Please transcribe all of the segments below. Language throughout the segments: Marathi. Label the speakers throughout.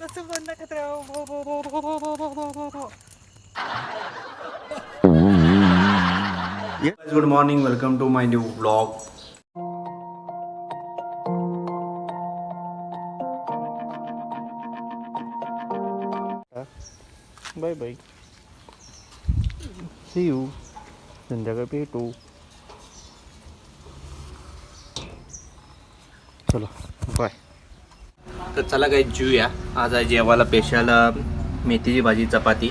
Speaker 1: तसं पण नका ते-
Speaker 2: good morning welcome to my new blog bye bye see you संध्याकाळी भेटू चलो. बाय. तर चला काही जेऊया. आज आहे जेवायला स्पेशल मेथीची भाजी चपाती.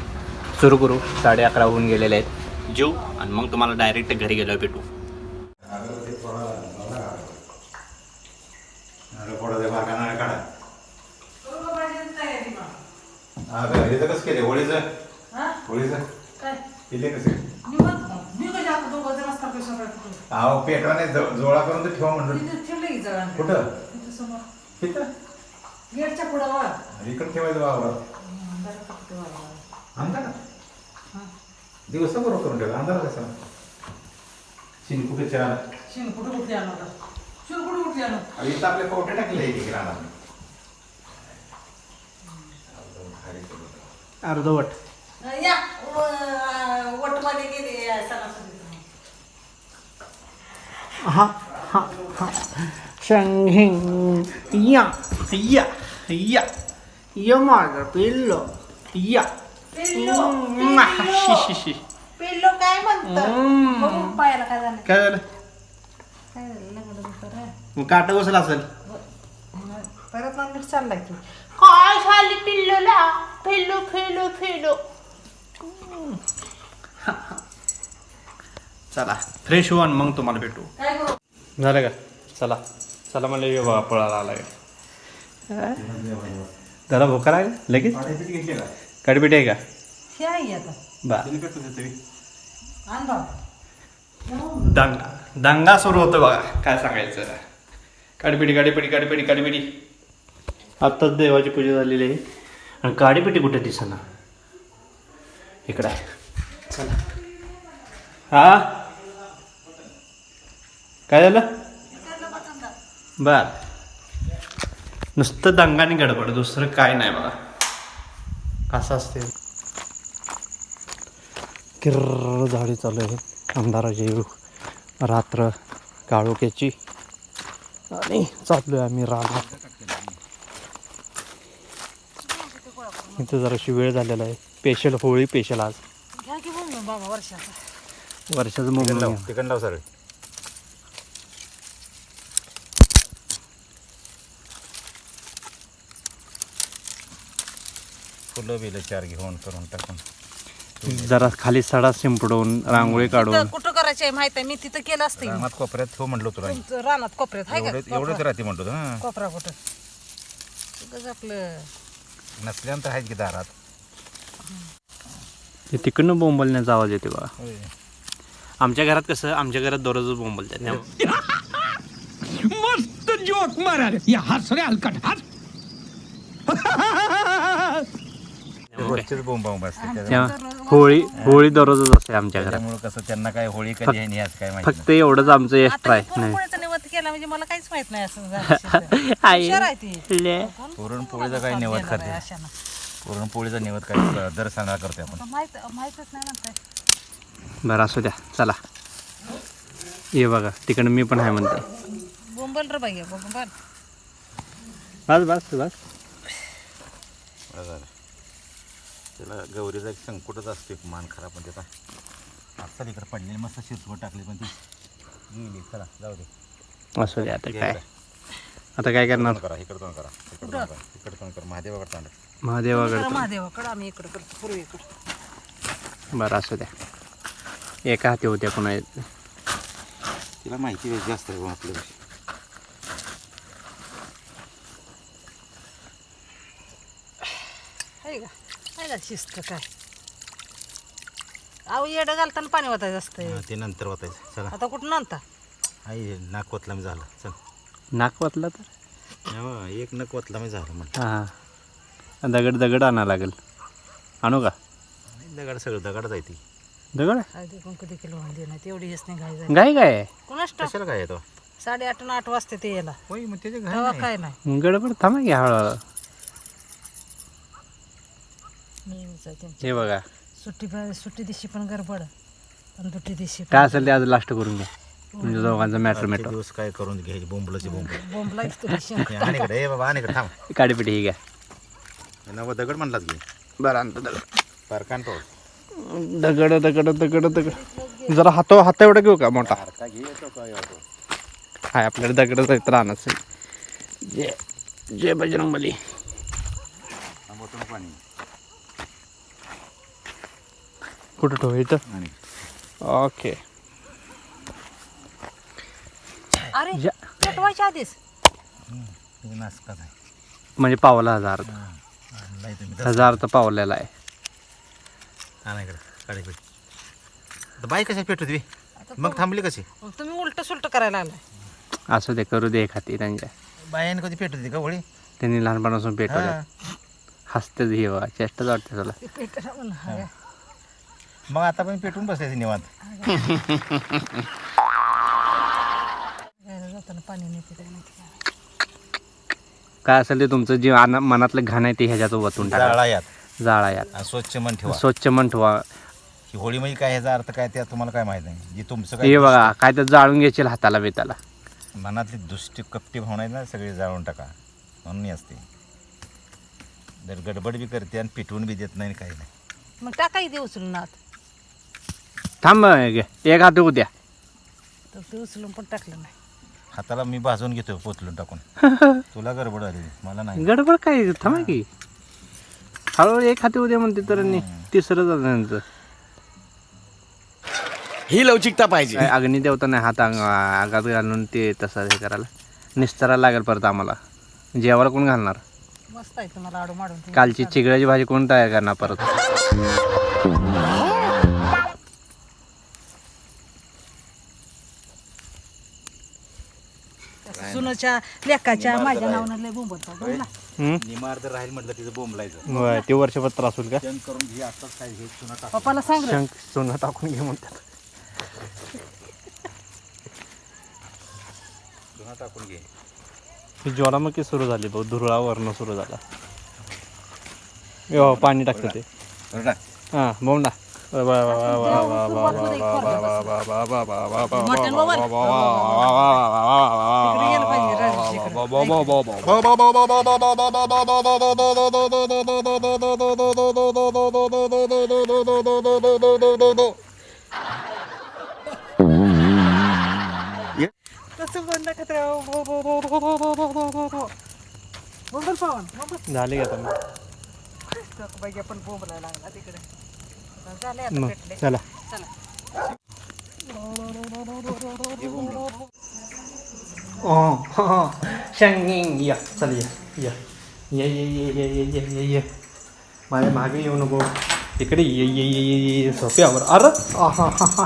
Speaker 2: सुरू करू. साडे अकरा होऊन गेलेले आहेत. जेऊ आणि मग तुम्हाला डायरेक्ट घरी गेलो भेटू.
Speaker 3: कसं केले होळीचं होळीचं केले कसे अहो पेटवाने जोळा करून तर ठेवा म्हणलं कुठं तिथं
Speaker 1: गेटच्या पुढं वर
Speaker 3: अरे इकडे ठेवायचं वावरात अंधार दिवसा बरोबर करून ठेवा. अंधार कसा शिन कुठे चार
Speaker 1: शिन कुठं कुठे आणू आता? शिन कुठं कुठे आणू?
Speaker 3: अहो, इथं आपले कवटे टाकले एक रानात
Speaker 2: अर्धवट.
Speaker 1: या. वटमध्ये गेले सणासुदीचं
Speaker 2: हा हा हा. संघिंग या या या या माझं पिल्लो या
Speaker 1: पिल्लो
Speaker 2: शी, शी, शी.
Speaker 1: पिल्लो काय म्हणतं पायाला काय झालं
Speaker 2: काय झालं
Speaker 1: काय झालं
Speaker 2: मग काट बसला असेल
Speaker 1: परत मग चाललाय की
Speaker 4: काय झाली पिल्लूला पिल्लू फिल्लू फिल्लू
Speaker 2: चला फ्रेश होऊन मग तुम्हाला भेटू
Speaker 1: काय करू
Speaker 2: झालं का चला चला मला ये बाबा पळायला आला जरा भोका लागेल? लगेच?
Speaker 3: घेतले का?
Speaker 2: कडबिटी आहे का?
Speaker 1: हे
Speaker 2: दंगा दंगा सुरू होतो बघा काय सांगायचं. काडीपिटी काडीपिटी काडीपिटी काडीपिटी आत्ताच देवाची पूजा झालेली आहे. आणि काडीपिटी कुठे दिसना? इकडं आहे. चला. हा? काय झालं? बर. नुसतं दंगा आणि गडबड दुसरं काय नाही बघा. असं असते? किर्र झाडी चालू आहे अंधाराची रात्र काळोख्याची. आणि चाललो आहे आम्ही रानात. इथं जराशी वेळ झालेला आहे. स्पेशल होळी स्पेशल आज.
Speaker 1: वर्षाचा.
Speaker 2: वर्षाचं मुंबई
Speaker 3: तिकड लाव सर. फुलं बिलं चार घेऊन करून टाकून.
Speaker 2: जरा खाली सडा शिंपडून रांगोळी काढून.
Speaker 1: तिथं कुठं करायचं आहे माहीत आहे? मी तिथं केलं असतं.
Speaker 3: रानात कोपऱ्यात ठेव म्हणलो तुला
Speaker 1: तुमचं रानात कोपऱ्यात आहे
Speaker 3: एवढं
Speaker 1: का
Speaker 3: एवढंच राहते म्हणतो हा.
Speaker 1: कोपरा कुठं? उगाच आपलं
Speaker 3: नसल्यानंतर आहेत की दारात?
Speaker 2: ते तिकडनं बोंबलण्याचा आवाज येते बघा.
Speaker 3: होय.
Speaker 2: आमच्या घरात कसं आमच्या घरात दररोजच बोंबलतात
Speaker 5: मस्त जोक मारा या हस रे हलकट हस.
Speaker 3: रोजचीच बोंब बोंब असते त्याच्यामुळे-
Speaker 2: तेव्हा होळी होळी दररोजच असते आमच्या घरात
Speaker 3: कसं त्यांना काय होळी कधी आहे नाही आज काय माहिती
Speaker 2: फक्त एवढंच आमचं एक्स्ट्रा
Speaker 1: आता
Speaker 2: आहे. नाही
Speaker 1: पुरणपोळीचा निवत केला म्हणजे मला काहीच माहीत नाही असं झालं.
Speaker 2: आई
Speaker 1: हुशार आहे ती.
Speaker 2: ले.
Speaker 3: नाही. पुरणपोळीचा काय करते
Speaker 1: अशानं.
Speaker 3: पुरणपोळीचा निवत काय दर सणाला करते आपण.
Speaker 1: आता माहीत माहितच नाही म्हणताय.
Speaker 2: बरं असू द्या. चला. ये बघा तिकडं मी पण आहे म्हणते
Speaker 1: बोंबल रे बाई बोंबल.
Speaker 2: बस बस बस.
Speaker 3: बरं झालं त्याला गौरीचा एक संकटच असतो एक मान खराब पण त्याचा. आता इकडे पडलेली मस्त शिरसवट टाकली पण ती. गेली चला जाऊ दे.
Speaker 2: असू द्या आता काय? आता काय करणार?
Speaker 3: करा इकडे तोंड करा इकडे तोंड करा इकडे तोंड करा. महादेवाकडे तोंड
Speaker 2: महादेवाकडे
Speaker 1: महादेवाकडं आम्ही इकडं करतो पूर्वीकडं
Speaker 2: बरं असू द्या. एका हाती होत्या पुन्हा
Speaker 3: तिला माहिती जास्त आहे आपल्याला
Speaker 1: आहे का शिस्त काय? अहो येडं घालताना पाणी वाटायचं असतंय.
Speaker 3: ते नंतर वाचायचं चला.
Speaker 1: आता कुठं नंतर?
Speaker 3: आई नाक वतला मी झालं. चल.
Speaker 2: नाक वाचला तर?
Speaker 3: हो, एक नक वतला मी झालं म्हटलं
Speaker 2: हां दगड दगड आणा लागेल. आणू का?
Speaker 3: दगड सगळं दगड? जाय ती
Speaker 2: दगड
Speaker 1: कधी किलो देणार तेवढी हेच नाही घाई जाईल
Speaker 2: गाय काय?
Speaker 1: कुणाच
Speaker 3: कशाला काय येतो
Speaker 1: साडेआठ आठ वाजते ते यायला.
Speaker 3: होय मग
Speaker 1: तेव्हा काय नाही.
Speaker 2: गडबड थांबा की हळूहळू.
Speaker 1: त्यांची.
Speaker 2: हे बघा.
Speaker 1: सुट्टी सुट्टी दिवशी पण गडबड आणि दुट्टी दिवशी
Speaker 2: काय असेल ते आज लास्ट करून घ्या. म्हणजे दोघांचा मॅटर
Speaker 3: आजचे
Speaker 2: मेटो
Speaker 3: दिवस काय करून घ्यायचे? बोंबलाचे बोंब
Speaker 1: बोंबला तुला शेंग
Speaker 3: आणि इकडे ए बाबा आणि इकडे थांब
Speaker 2: काडीपिटी ही घ्या.
Speaker 3: नवं दगड म्हणलात की?
Speaker 2: बरं आणतो दगड.
Speaker 3: पारकान पाऊस
Speaker 2: दगड दगड दगड दगड. जरा हात हात एवढा घेऊ का मोठा?
Speaker 3: सारखा घे येतो काय येतो
Speaker 2: हाय आपल्याला दगडच आहेत राहणार जय जय बजरंगबली
Speaker 3: आंबोटून पाणी
Speaker 2: कुठं ठेव इथं ओके.
Speaker 1: अरे. पेटवायच्या आधीच.
Speaker 2: म्हणजे पावला हजार.
Speaker 3: तुम्ही
Speaker 2: हजार तर पावलेला आहे.
Speaker 3: इकडे. काढे बाई कशा पेटू तुम्ही मग थांबली कशी?
Speaker 1: तुम्ही उलट सुलट करायला लागलाय.
Speaker 2: असू दे करू दे खाती त्यांच्या.
Speaker 3: बायाने कधी पेटू होती का होळी
Speaker 2: त्यांनी लहानपणापासून पेटवलं
Speaker 3: हा.
Speaker 2: हसतेच ही बघा चेष्टाच वाटते तुला
Speaker 1: ते पेटला म्हणून हा.
Speaker 3: मग आता पण पेटून बसायचं निवांत.
Speaker 1: जाताना पाणी काय माहिती काय.
Speaker 2: काय असेल ते तुमचं जे आन- मनातलं घाण आहे ते ह्याच्यात वतून टाका.
Speaker 3: जाळा यात
Speaker 2: जाळा यात
Speaker 3: आणि स्वच्छ मन ठेवा.
Speaker 2: स्वच्छ मन ठेवा.
Speaker 3: ही होळी म्हणजे काय ह्याचा अर्थ काय ते तुम्हाला काय माहीत नाही. जे तुमचं
Speaker 2: हे
Speaker 3: काय
Speaker 2: बघा काय तर जाळून घ्यायचे हाताला बेताला.
Speaker 3: मनातली दुष्टी कपटी भावना आहे ना सगळी जाळून टाका. म्हणून ही असते. जर गडबड बी करते आणि पिटवून बी देत नाही आणि काही नाही.
Speaker 1: मग टाकाय दे उचलून आत.
Speaker 2: थांब घे. एक हात उद्या
Speaker 1: तर ते उचलून पण टाकलं नाही.
Speaker 3: हाताला मी भाजून घेतो पोचलून टाकून. तुला गडबड आली मला नाही.
Speaker 2: गडबड काय थांबा की. हळूहळू एक हाती उद्या म्हणते तर आणि तिसरं झालं त्यांचं
Speaker 5: ही लवचिकता पाहिजे.
Speaker 2: अग्निदेवता नाही हात अंग- आगात घालून ते तसं हे करायला. निस्तारायला लागेल परत आम्हाला. जेवायला कोण घालणार?
Speaker 1: मस्त आहे तुम्हाला आडू माडून तुम्ही
Speaker 2: कालची चिगळ्याची भाजी कोण तयार करणार परत?
Speaker 1: सुनाच्या लेकाच्या माझ्या नावानं लय बोंबलतात बोला
Speaker 2: हम्म?
Speaker 3: निमार जर राहील म्हटलं तिचं बोंबलायचं.
Speaker 2: होय, ते वर्षभर त्रास होईल का?
Speaker 3: करून घे आताच काय हे चुना टाक
Speaker 1: पप्पाला सांग रे.
Speaker 2: शंख सोनं टाकून घे म्हणतात.
Speaker 3: चुना टाकून घे.
Speaker 2: ही ज्वालामुखी सुरू झाली बघ धुरळावरनं सुरू झाला. यो पाणी टाकतं ते.
Speaker 3: बरं.
Speaker 2: हां बोंडा झाले का तुम्ही
Speaker 1: आपण बोंबलायला लागला तिकडे.
Speaker 2: मग
Speaker 1: पेटले
Speaker 2: चला
Speaker 1: चला
Speaker 2: शंगिंग या चल या या ये ये ये ये ये ये ये ये माझ्या मागे येऊ नको इकडे ये ये ये ये ये ये सोप्यावर अरे आहा हा हा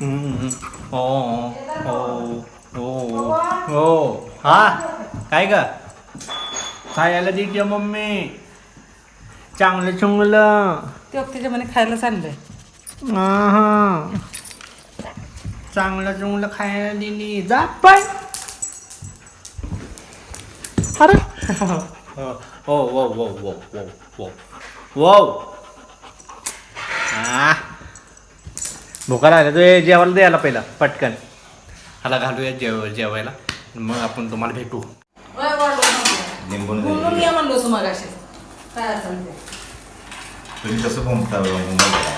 Speaker 2: हम्म. ओ ओ ओ ओ हा काय का खायला देते मम्मी चांगलं चुंगलं.
Speaker 1: ते त्याच्या म्हणे खायला चाललंय.
Speaker 2: आहा. चांगलं चांगलं खायला दिली. जा पाय अरे. हो वो वो वो वो वो वो वो आ. भुका लागल्या तू हे जेवायला द्यायला पहिला पटकन. ह्याला घालूया जेव जेवायला. मग आपण तुम्हाला भेटू.
Speaker 3: निंबून
Speaker 1: म्हणलो तुम्हाला काय असेल ते.
Speaker 3: तुम्ही कसं बोंबता बोंबला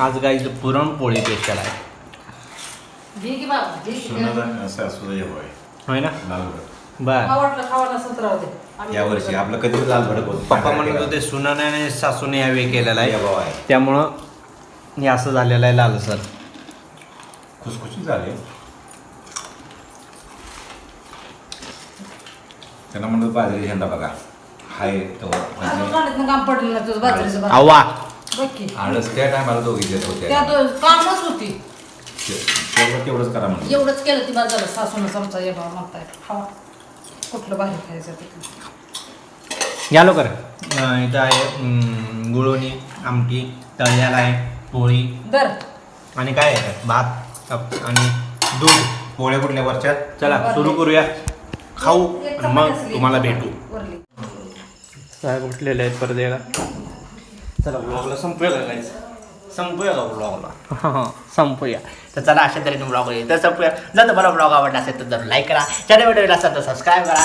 Speaker 2: आज इथं पुरणपोळी स्पेशल आहे.
Speaker 1: घे की बाबा घे की.
Speaker 3: सोनं असं असू दे होय.
Speaker 2: होय ना?
Speaker 3: लाल भडक.
Speaker 2: बर.
Speaker 1: आवडलं खावा नसत राहू दे आम्ही
Speaker 3: या वर्षी आपलं कधी लाल भडक होत
Speaker 2: पप्पा म्हणत होते सुनाने आणि सासूने यावे केलेला
Speaker 3: या
Speaker 2: आहे
Speaker 3: आहे.
Speaker 2: त्यामुळं हे असं झालेलं आहे लाल सर.
Speaker 3: खुसखुशीत झाले. त्यांना म्हणलं बाजरी झेंडा बघा. हाय तो
Speaker 1: अजून
Speaker 3: म्हणजे
Speaker 1: काम पडलं ना तुझं बाजरीचं भात.
Speaker 2: आवा
Speaker 1: बघ की.
Speaker 3: आळस त्या टायमाला दोघी देत होत्या.
Speaker 1: त्यात कामच होती.
Speaker 3: तेवढं तेवढंच करा म्हणलं.
Speaker 1: एवढंच केलं ती बाद झालं सासून समजा ये बाबा म्हणताय. खावा. कुठलं बाहेर खायचं ते.
Speaker 2: या लवकर. अं, इथं आहे अं, गुळवणी आमटी तळ्याला आहे. पोळी.
Speaker 1: दर.
Speaker 2: आणि काय आहे? भात आणि दूध. पोळ्या कुठल्या वरच्या? चला सुरू करूया. खाऊ आणि मग तुम्हाला भेटू. साहेब उठलेले आहेत परत याला चला ब्लॉगला संपूया? संपूया का ब्लॉगला संपूया. तर चला अशा तऱ्हेने ब्लॉग येईल तर संपूया. जर तुम्हाला ब्लॉग आवडला असेल तर जर लाईक करा. चॅनल व्हिडिओ असेल तर सबस्क्राईब करा.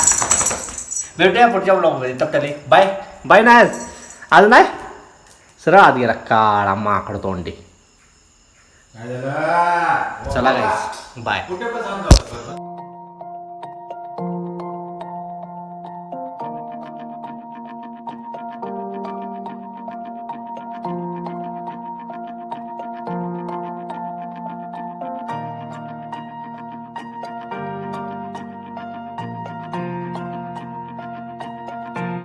Speaker 2: भेटूया पुढच्या ब्लॉगमध्ये तब त्याला बाय बाय नाही आज आज नाही सरळ आत गेला काळा माकड तोंडी चला गाईस बाय